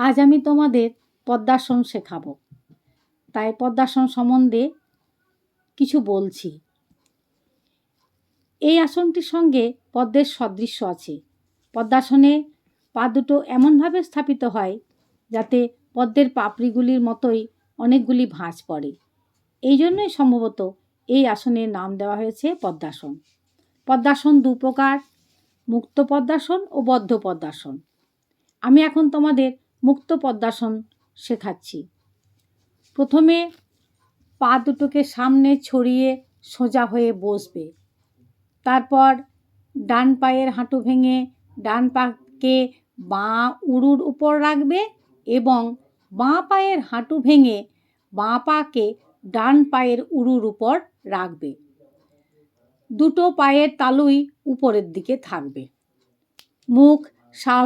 আজ আমি তোমাদের পদ্মাসন শেখাবো। তাই পদ্মাসন সম্বন্ধে কিছু বলছি। এই আসনটির সঙ্গে পদ্মের সদৃশ্য আছে। পদ্মাসনে পা দুটো এমনভাবে স্থাপিত হয় যাতে পদ্মের পাপড়িগুলির মতোই অনেকগুলি ভাঁজ পড়ে। এই জন্যই সম্ভবত এই আসনের নাম দেওয়া হয়েছে পদ্মাসন। পদ্মাসন দু প্রকার, মুক্ত পদ্মাসন ও বদ্ধ পদ্মাসন। আমি এখন তোমাদের মুক্ত পদ্মাসন শেখাচ্ছি। প্রথমে পা দুটোকে সামনে ছড়িয়ে সোজা হয়ে বসবে। তারপর ডান পায়ের হাঁটু ভেঙে ডান পাকে বাঁ উড়ুর উপর রাখবে এবং বাঁ পায়ের হাঁটু ভেঙে বাঁ পাকে ডান পায়ের উড়ুর উপর রাখবে। দুটো পায়ের তালুই উপরের দিকে থাকবে। মুখ সা